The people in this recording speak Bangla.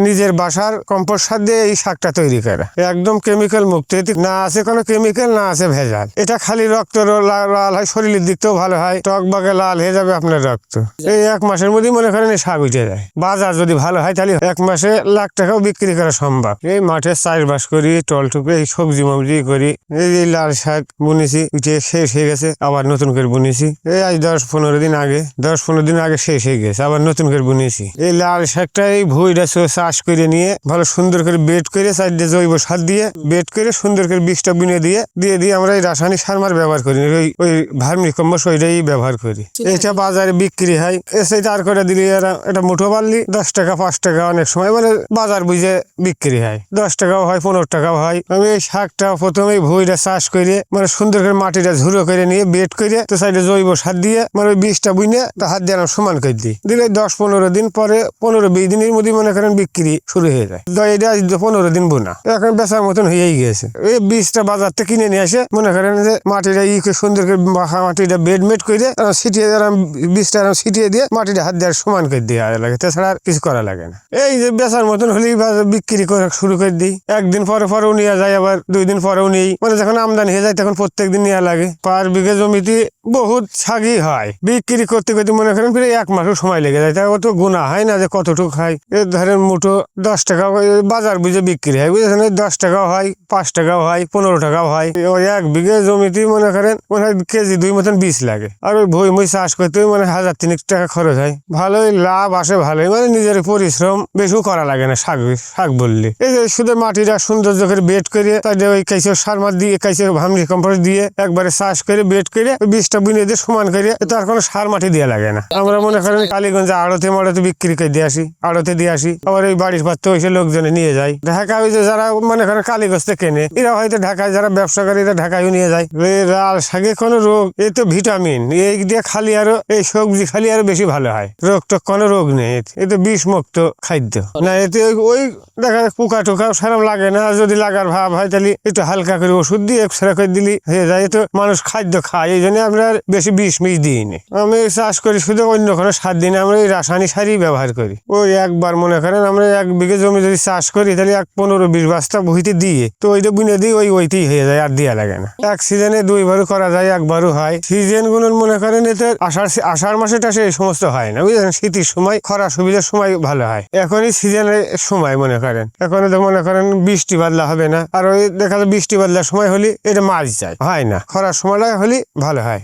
নিজের বাসার কম্পোস্ট সার দিয়ে এই শাকটা তৈরি করা। একদম কেমিক্যাল মুক্ত। এতে না আছে কোনো কেমিক্যাল না আছে ভেজাল। এটা খালি রক্ত লাল হয়, শরীরের দিক থেকেও ভালো হয়। টক বাগে লাল হয়ে যাবে আপনার রক্ত। এই এক মাসের মধ্যেই মনে করেন এই শাক উঠে যায়। বাজার যদি ভালো হয় তাহলে এক মাসে লাখ টাকাও বিক্রি করা সম্ভব। এই মাঠে চাষবাস করি, টল টুপে এই সবজি মবজি করি। এই লাল শাক বুনেছি, উঠে শেষ হয়ে গেছে, আবার নতুন করে বুনেছি। এই আজ দশ পনেরো দিন আগে, দশ পনেরো দিন আগে শেষ হয়ে গেছে, আবার নতুন করে বুনেছি। এই লাল শাকটা এই ভুইটা চো- চাষ করে নিয়ে ভালো সুন্দর করে বেড করে সাইডে জৈব সার দিয়ে বেড করে সুন্দর করে বীজটা বুনে দিয়ে দিয়ে দিয়ে আমরা এই রাসায়নিক সার মার ব্যবহার করি। ওই ওই ভার্মি কম্পোস্ট ওইটাই ব্যবহার করি। এটা বাজারে বিক্রি হয়। এসে তার করে দিলে এটা মুঠো পারলি দশ টাকা পাঁচ টাকা অনেক সময় মানে বাজার বুঝে বিক্রি হয়। দশ টাকাও হয় পনেরো টাকাও হয়। আমি এই শাকটা প্রথমে ভুঁইটা চাষ করে মানে সুন্দর করে মাটিটা ঝুড়ো করে নিয়ে বেড করে তো সাইডে জৈব সার দিয়ে মানে ওই বীজটা বুনে তা হাত দিয়ে আমরা সমান করে দিই। দিলে দশ পনেরো দিন পরে পনেরো বিশ দিনের মধ্যে মনে করেন বিক্রি শুরু হয়ে যায়। এটা পনেরো দিন বোনা। এখন বেচার মতন হয়েই গেছে এই বীজটা বাজার থেকে কিনে নিয়ে আসে মনে করেন যে মাটিটা ই সুন্দর করে মাটিটা বেড মেড করে এরম বীজটা ছিটিয়ে দিয়ে মাটিটা হাত দিয়ে সমান করে দেওয়া লাগে। তাছাড়া আর কিছু করা লাগে না। এই যে বেচার মতন হলেই বিক্রি করে শুরু করে দিই। একদিন পরে পরেও নিয়ে যায়, আবার দুই দিন পরেও নিই মানে যখন আমদানি হয়ে যায়, তখন প্রত্যেক দিন নেওয়া লাগে। পার বিঘে জমিতে বহুত ছাগি হয়। বিক্রি করতে করতে মনে করেন ফিরে এক মাসও সময় লেগে যায়। তাই অত গুণা হয় না যে কতটুকু খাই এ ধরেন মুঠো দশ টাকা বাজার বুঝে বিক্রি হয়, বুঝেছেন? দশ টাকাও হয়, পাঁচ টাকাও হয়, পনেরো টাকাও হয়। ওই এক বিঘে জমিতে মনে করেন মনে হয় কেজি দুই মতন বীজ লাগে। আর ওই ভই মই চাষ করতে মানে হাজার তিনেক টাকা খরচ হয়। ভালোই লাভ আসে, ভালোই। মানে নিজের পরিশ্রম বেশিও করা লাগে না শাক শাক বললে। এই যে শুধু মাটিটা সৌন্দর্য করে বেড করে, তাই ওই কাইসে সার মার দিয়ে কাইসে ভামরি কম্পোস্ট দিয়ে একবারে চাষ করে বেড করে ওই বীজটা বুনে দিয়ে সমান করে এতে আর কোনো সার মাটি দেওয়া লাগে না। আমরা মনে করেন কালীগঞ্জে আড়তে মাড়তে বিক্রি করে দিয়ে আসি, আড়তে দিয়ে আসি। আবার এই বাড়ির পাত্র এসে লোকজনে নিয়ে যায়। ঢাকা ওই যে যারা মনে করেন কালীগঞ্জ কেনে এরা হয়তো ঢাকায় যারা ব্যবসা করে, এরা ঢাকায়ও নিয়ে যায়। লাল শাকে কোনো রোগ, এ তো ভিটামিন এই দিয়ে খালি আরও, এই সবজি খালি আরও বেশি ভালো হয়। রোগ তো কোনো রোগ নেই। এ তো বিষ মুক্ত খাদ্য। না, এতে ওই- ওই দেখা যায় পোকা টোকা সেরকম লাগে না। যদি লাগার ভাব হয় তাহলে একটু হালকা করে ওষুধ দিয়ে এক্সরে করে দিলি হয়ে যায়। তো মানুষ খাদ্য খায়। এই জন্য আমরা আর বেশি বিষ মিষ দিইনি। আমি চাষ করি শুধু অন্য কোনো সার দিই না, আমরা এই রাসায়নিক সারই ব্যবহার করি। ওই একবার মনে করেন আমরা এক বিঘে জমি যদি চাষ করি, তাহলে এক পনেরো বিশ বস্তা বহিতে দিয়ে তো ওইটা বুনে দিই ওই ওইতেই হয়ে যায়, আর দেওয়া লাগে না। এক সিজনে দুইবারও করা যায়, একবারও হয়। সিজনগুলো মনে করেন এতে আষাঢ় আষাঢ় মাসে টাসে এই সমস্ত হয় না, বুঝলেন? শীতের সময়, খরা সুবিধার সময় ভালো হয়। এখনই সিজনের সময় মনে করেন। এখন তো মনে করেন বৃষ্টি বাদলা হবে না। আর ওই দেখা যায় বৃষ্টি বাদলার সময় হলে এটা মাছ যায়, হয় না। খরার সময়টা হলে ভালো হয়।